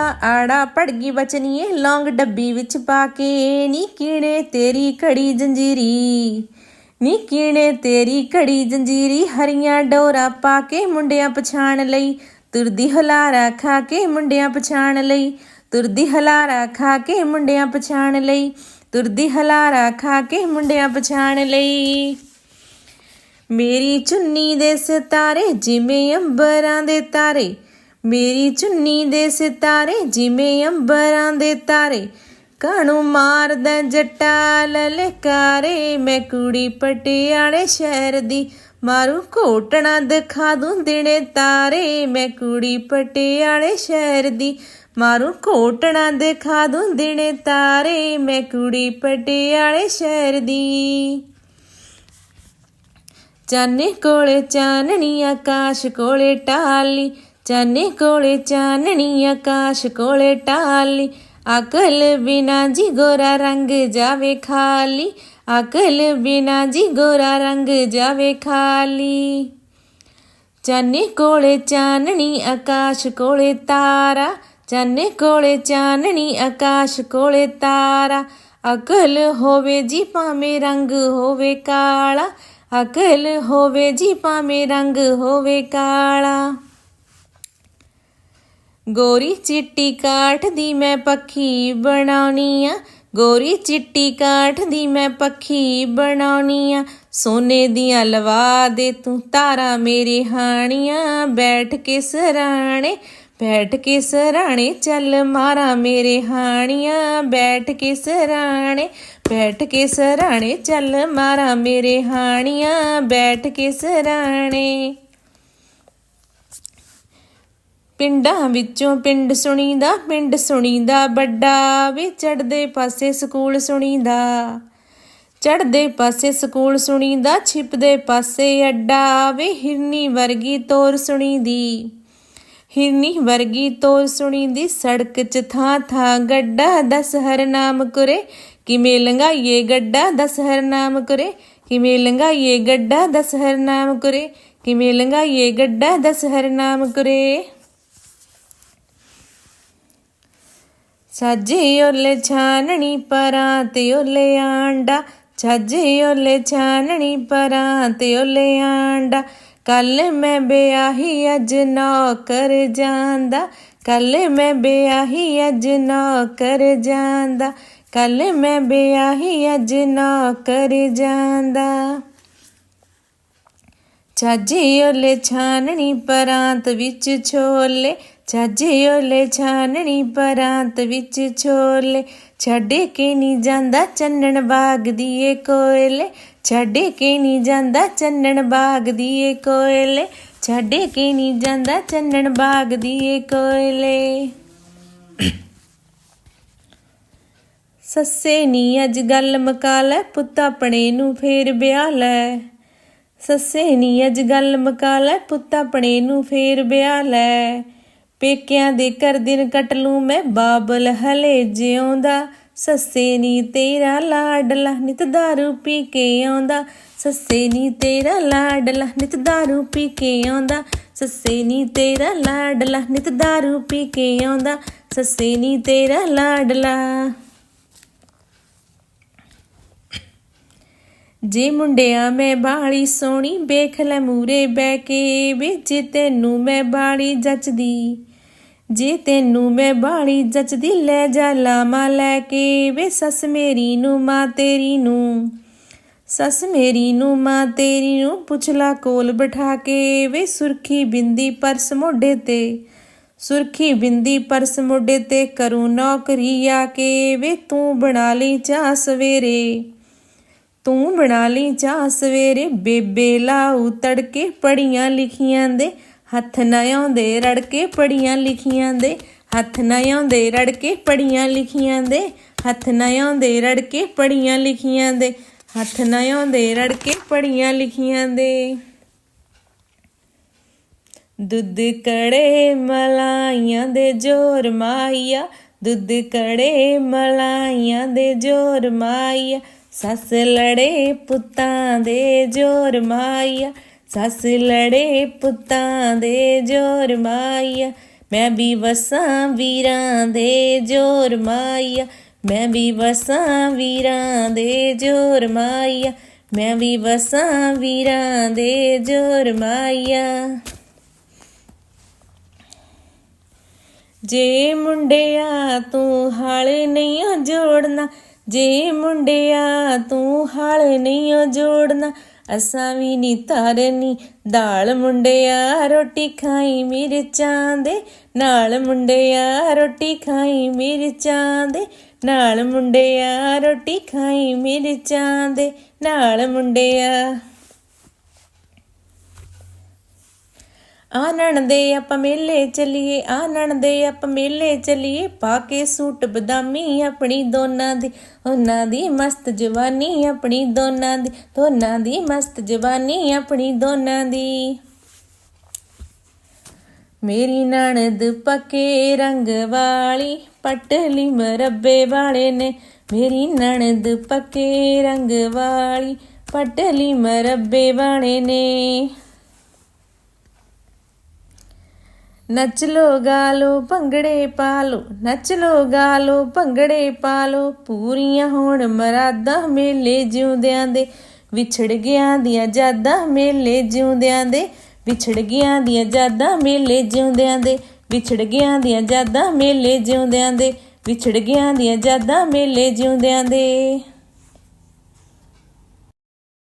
ਆੜਾ ਪੜਗੀ ਬਚਨੀਏ, ਲੌਂਗ ਡੱਬੀ ਵਿੱਚ ਪਾ ਕੇ, ਨੀ ਕੀਣੇ ਤੇਰੀ ਘੜੀ ਜੰਜੀਰੀ। ਨੀ ਕੀਣੇ ਤੇਰੀ ਘੜੀ ਜੰਜੀਰੀ, ਹਰੀਆਂ ਡੋਰਾ ਪਾ ਕੇ ਮੁੰਡਿਆਂ ਪਛਾਣ ਲਈ। ਤੁਰਦੀ ਹਲਾਰਾ ਖਾ ਕੇ ਮੁੰਡਿਆਂ ਪਛਾਣ ਲਈ। ਤੁਰਦੀ ਹਲਾਰਾ ਖਾ ਕੇ ਮੁੰਡਿਆਂ ਪਛਾਣ ਲਈ। ਤੁਰਦੀ ਹਲਾਰਾ ਖਾ ਕੇ ਮੁੰਡਿਆਂ ਪਛਾਣ ਲਈ। ਮੇਰੀ ਚੁੰਨੀ ਦੇ ਸਿਤਾਰੇ, ਜਿਵੇਂ ਅੰਬਰਾਂ ਦੇ ਤਾਰੇ। ਮੇਰੀ ਚੁੰਨੀ ਦੇ ਸਿਤਾਰੇ, ਜਿਵੇਂ ਅੰਬਰਾਂ ਦੇ ਤਾਰੇ। ਕਾਣੂ ਮਾਰਦਾ ਜੱਟਾ ਲਲਕਾਰੇ? ਮੈਂ ਕੁੜੀ ਪਟਿਆਲੇ ਸ਼ਹਿਰ ਦੀ, ਮਾਰੂ ਘੋਟਣਾ ਦਿਖਾ ਦੂੰ ਦਿਨੇ ਤਾਰੇ। ਮੈਂ ਕੁੜੀ ਪਟਿਆਲੇ ਸ਼ਹਿਰ ਦੀ, ਮਾਰੂ ਘੋਟਣਾ ਦਿਖਾ ਦੂੰ ਦਿਨੇ ਤਾਰੇ। ਮੈਂ ਕੁੜੀ ਪਟਿਆਲੇ ਸ਼ਹਿਰ ਦੀ। ਚਾਨੇ ਕੋਲੇ ਚਾਨਣੀ, ਆਕਾਸ਼ ਕੋਲੇ ਟਾਲੀ ਚਾਨੇ ਕੋਲੇ ਚਾਨਣੀ, ਆਕਾਸ਼ ਕੋਲੇ ਟਾਲੀ। ਅਕਲ ਬਿਨਾ ਜੀ ਗੋਰਾ ਰੰਗ ਜਾਵੇ ਖਾਲੀ। ਅਕਲ ਬਿਨਾ ਜੀ ਗੋਰਾ ਰੰਗ ਜਾਵੇ ਖਾਲੀ। ਚਾਨੇ ਕੋਲੇ ਚਾਨਣੀ, ਆਕਾਸ਼ ਕੋਲੇ ਤਾਰਾ। ਚਾਨੇ ਕੋਲੇ ਚਾਨਣੀ, ਆਕਾਸ਼ ਕੋਲੇ ਤਾਰਾ। ਅਕਲ ਹੋਵੇ ਜੀ ਭਾਵੇਂ ਰੰਗ ਹੋਵੇ ਕਾਲਾ। ਅਕਲ ਹੋਵੇ ਜੀ ਭਾਵੇਂ ਰੰਗ ਹੋਵੇ ਕਾਲਾ। ਗੋਰੀ ਚਿੱਟੀ ਕਾਠ ਦੀ ਮੈਂ ਪੱਖੀ ਬਣਾਉਣੀ ਆ। ਗੋਰੀ ਚਿੱਟੀ ਕਾਠ ਦੀ ਮੈਂ ਪੱਖੀ ਬਣਾਉਣੀ ਆ। ਸੋਨੇ ਦੀਆਂ ਲਵਾ ਦੇ ਤੂੰ ਤਾਰਾ ਮੇਰੇ ਹਾਣੀਆਂ। ਬੈਠ ਕੇ ਸਰਾਣੇ, ਬੈਠ ਕੇ ਸਰਾਣੇ, ਚੱਲ ਮਾਰਾ ਮੇਰੇ ਹਾਣੀਆਂ। ਬੈਠ ਕੇ ਸਰਾਣੇ, ਬੈਠ ਕੇ ਸਰਾਣੇ, ਚੱਲ ਮਾਰਾ ਮੇਰੇ ਹਾਣੀਆਂ। ਬੈਠ ਕੇ ਸਰਾਣੇ। ਪਿੰਡਾਂ ਵਿੱਚੋਂ ਪਿੰਡ ਸੁਣੀਦਾ ਪਿੰਡ ਸੁਣੀਦਾ, ਵੱਡਾ ਵੇ ਚੜਦੇ ਪਾਸੇ ਸਕੂਲ ਸੁਣੀਦਾ। ਚੜਦੇ ਪਾਸੇ ਸਕੂਲ ਸੁਣੀਦਾ, ਛਿਪਦੇ ਪਾਸੇ ਅੱਡਾ ਵੇ ਹਿਰਨੀ ਵਰਗੀ ਤੋਰ ਸੁਣੀਦੀ। ਹਿਰਨੀ ਵਰਗੀ ਤੋਰ ਸੁਣੀਦੀ, ਸੜਕ 'ਚ ਥਾਂ ਥਾਂ ਗੱਡਾ ਦਸ ਹਰ ਨਾਮ ਕੁਰੇ। ਕਿਵੇਂ ਲੰਘਾਈਏ ਗੱਡਾ ਦਸ ਹਰ ਨਾਮ ਕੁਰੇ? ਕਿਵੇਂ ਲੰਘਾਈਏ ਗੱਡਾ ਦਸ ਹਰ ਨਾਮ ਕੁਰੇ? ਕਿਵੇਂ ਲੰਘਾਈਏ ਗੱਡਾ ਦਸ ਹਰ ਨਾਮ ਕੁਰੇ? ਸਾਜੇ ਓਲੇ ਛਾਨਣੀ ਪਰਾਂ ਤੇ ਓਲੇ ਆਂਡਾ, ਛਾਜੇ ਛਾਨਣੀ ਪਰਾਂ ਓਲੇ ਆਂਡਾ। ਕੱਲ ਮੈਂ ਬਿਆਹੀ ਅੱਜ ਨੌਕਰ ਜਾਂਦਾ। ਕੱਲ ਮੈਂ ਬਿਆਹੀ ਅੱਜ ਨੌਕਰ ਜਾਂਦਾ। ਕੱਲ ਮੈਂ ਬਿਆਹੀ ਅੱਜ ਨੌਕਰ ਜਾਂਦਾ। ਛਾਜੇ ਓਲੇ ਛਾਨਣੀ ਪਰਾਂਤ ਵਿੱਚ ਛੋਲੇ ਛਾਜੇ ਓਲੇ ਛਾਨਣੀ ਪਰਾਂਤ ਵਿੱਚ ਛੋਲੇ। ਛੱਡੇ ਕੇ ਨਹੀਂ ਜਾਂਦਾ ਚੰਨਣ ਬਾਗ ਦੀਏ ਕੋਇਲੇ। ਛੱਡੇ ਕੇ ਨਹੀਂ ਜਾਂਦਾ ਚੰਨਣ ਬਾਗ ਦੀਏ ਕੋਇਲੇ। ਛੱਡੇ ਕੇ ਨਹੀਂ ਜਾਂਦਾ ਚੰਨਣ ਬਾਗ ਦੀਏ ਕੋਇਲੇ। ਸੱਸੇ ਨੀ ਅੱਜ ਗੱਲ ਮਕਾ ਲੈ ਪੁੱਤ ਆਪਣੇ ਨੂੰ ਫੇਰ ਵਿਆਹ ਲੈ। ਸੱਸੇ ਨੀ ਅੱਜ ਗੱਲ ਮਕਾ ਲੈ ਪੁੱਤ ਆਪਣੇ ਨੂੰ ਫੇਰ ਵਿਆਹ ਲੈ। ਪੇਕਿਆਂ ਦੇ ਕਰ ਦਿਨ ਕੱਟ ਲੂੰ ਮੈਂ, ਬਾਬਲ ਹਲੇ ਜਿਉਂਦਾ। ਸੱਸੇ ਨੀ ਤੇਰਾ ਲਾਡਲਾ, ਨਿਤ ਦਾਰੂ ਪੀ ਕੇ ਆਉਂਦਾ। ਸੱਸੇ ਨੀ ਤੇਰਾ ਲਾਡਲਾ, ਨਿਤ ਦਾਰੂ ਪੀ ਕੇ ਆਉਂਦਾ। ਸੱਸੇ ਨੀ ਤੇਰਾ ਲਾਡਲਾ, ਨਿਤ ਦਾਰੂ ਪੀ ਕੇ ਆਉਂਦਾ। ਸੱਸੇ ਨੀ ਤੇਰਾ ਲਾਡਲਾ। ਜੇ ਮੁੰਡਿਆ ਮੈਂ ਬਾਲੀ ਸੋਹਣੀ, ਵੇਖ ਲੈ ਮੂਰੇ ਬੈ ਕੇ, ਵਿੱਚ ਤੈਨੂੰ ਮੈਂ ਬਾਲੀ ਜੱਚਦੀ। ਜੇ ਤੈਨੂੰ ਮੈਂ ਬਾਲੀ ਜੱਚਦੀ ਲੈ ਜਾ ਲਾਮਾ ਲੈ ਕੇ, ਵੇ ਸੱਸ ਮੇਰੀ ਨੂੰ ਮਾਂ ਤੇਰੀ ਨੂੰ। ਸੱਸ ਮੇਰੀ ਨੂੰ ਮਾਂ ਤੇਰੀ ਨੂੰ ਪੁੱਛਲਾ ਕੋਲ ਬਿਠਾ ਕੇ, ਵੇ ਸੁਰਖੀ ਬਿੰਦੀ ਪਰਸ ਮੋਢੇ ਤੇ। ਸੁਰਖੀ ਬਿੰਦੀ ਪਰਸ ਮੋਢੇ ਤੇ ਕਰੂ ਨੌਕਰੀ ਆ ਕੇ, ਵੇ ਤੂੰ ਬਣਾ ਲਈ ਚਾਹ ਸਵੇਰੇ। ਤੂੰ ਬਣਾ ਲਈ ਚਾਹ ਸਵੇਰੇ, ਬੇਬੇ ਲਾਉ ਤੜਕੇ ਪੜੀਆਂ ਲਿਖੀਆਂ ਦੇ ਹੱਥ ਨਾ ਆਉਂਦੇ ਰੜਕੇ ਪੜੀਆਂ ਲਿਖੀਆਂ ਦੇ। ਹੱਥ ਨਾ ਆਉਂਦੇ ਰੜਕੇ ਪੜੀਆਂ ਲਿਖੀਆਂ ਦੇ। ਹੱਥ ਨਾ ਆਉਂਦੇ ਰੜਕੇ ਪੜੀਆਂ ਲਿਖੀਆਂ ਦੇ। ਹੱਥ ਨਾ ਆਉਂਦੇ ਰੜਕੇ ਪੜੀਆਂ ਲਿਖੀਆਂ ਦੇ। ਦੁੱਧ ਕੜੇ ਮਲਾਈਆਂ ਦੇ ਜੋਰ ਮਾਈਆ ਦੁੱਧ ਕੜੇ ਮਲਾਈਆਂ ਦੇ ਜੋਰ ਮਾਈਆ ਸੱਸ ਲੜੇ ਪੁੱਤਾਂ ਦੇ ਜੋਰ ਮਾਈਆ ਸੱਸ ਲੜੇ ਪੁੱਤਾਂ ਦੇ ਜੋਰ ਮਾਈਆ ਮੈਂ ਵੀ ਵਸਾਂ ਵੀਰਾਂ ਦੇ ਜੋਰ ਮਾਇਆ, ਮੈਂ ਵੀ ਵਸਾਂ ਵੀਰਾਂ ਦੇ ਜੋਰ ਮਾਇਆ, ਮੈਂ ਵੀ ਵਸਾਂ ਵੀਰਾਂ ਦੇ ਜੋਰ ਮਾਇਆ। ਜੇ ਮੁੰਡਿਆ ਤੂੰ ਹਲ ਨਹੀਂ ਜੋੜਨਾ, ਜੇ ਮੁੰਡਿਆ ਤੂੰ ਹਲ ਨਹੀਂ ਜੋੜਨਾ ਅਸਾਂ ਵੀ ਨੀ ਧਰਨੀ, ਦਾਲ ਮੁੰਡਿਆ ਰੋਟੀ ਖਾਈ ਮਿਰਚਾਂ ਦੇ। ਨਾਲ ਮੁੰਡਿਆ ਰੋਟੀ ਖਾਈ ਮਿਰਚਾਂ ਦੇ। ਨਾਲ ਮੁੰਡਿਆ ਰੋਟੀ ਖਾਈ ਮਿਰਚਾਂ ਦੇ। ਨਾਲ ਮੁੰਡਿਆ ਆਨਣ ਦੇ ਆਪਾਂ ਮੇਲੇ ਚੱਲੀਏ ਆਨਣ ਦੇ ਆਪਾਂ ਮੇਲੇ ਚੱਲੀਏ, ਪਾ ਕੇ ਸੂਟ ਬਦਾਮੀ ਆਪਣੀ ਦੋਨਾਂ ਦੀ, ਉਹਨਾਂ ਦੀ ਮਸਤ ਜਵਾਨੀ ਆਪਣੀ ਦੋਨਾਂ ਦੀ ਦੋਨਾਂ ਦੀ ਮਸਤ ਜਵਾਨੀ ਆਪਣੀ ਦੋਨਾਂ ਦੀ। ਮੇਰੀ ਨਣਦ ਪੱਕੇ ਰੰਗ ਵਾਲੀ ਪਟਲੀ ਮਰੱਬੇ ਵਾਲੇ ਨੇ। ਮੇਰੀ ਨਣਦ ਪੱਕੇ ਰੰਗ ਵਾਲੀ ਪਟਲੀ ਮਰੱਬੇ ਵਾਲੇ ਨੇ। ਨੱਚ ਲੋ ਗਾਲੋ ਭੰਗੜੇ ਪਾ ਲੋ, ਨੱਚ ਲੋ ਗਾਲੋ ਭੰਗੜੇ ਪਾ ਲੋ, ਪੂਰੀਆਂ ਹੋਣ ਮਰਾਦਾਂ ਮੇਲੇ ਜਿਉਂਦਿਆਂ ਦੇ, ਵਿਛੜ ਗਿਆ ਦੀਆਂ ਜਾਦਾਂ ਮੇਲੇ ਜਿਉਂਦਿਆਂ ਦੇ, ਵਿਛੜ ਗਿਆ ਦੀਆਂ ਜਾਦਾਂ ਮੇਲੇ ਜਿਉਂਦਿਆਂ ਦੇ, ਵਿਛੜ ਗਿਆ ਦੀਆਂ ਜਾਦਾਂ ਮੇਲੇ ਜਿਉਂਦਿਆਂ ਦੇ, ਵਿਛੜ ਗਿਆ ਦੀਆਂ ਜਾਦਾਂ ਮੇਲੇ ਜਿਉਂਦਿਆਂ ਦੇ।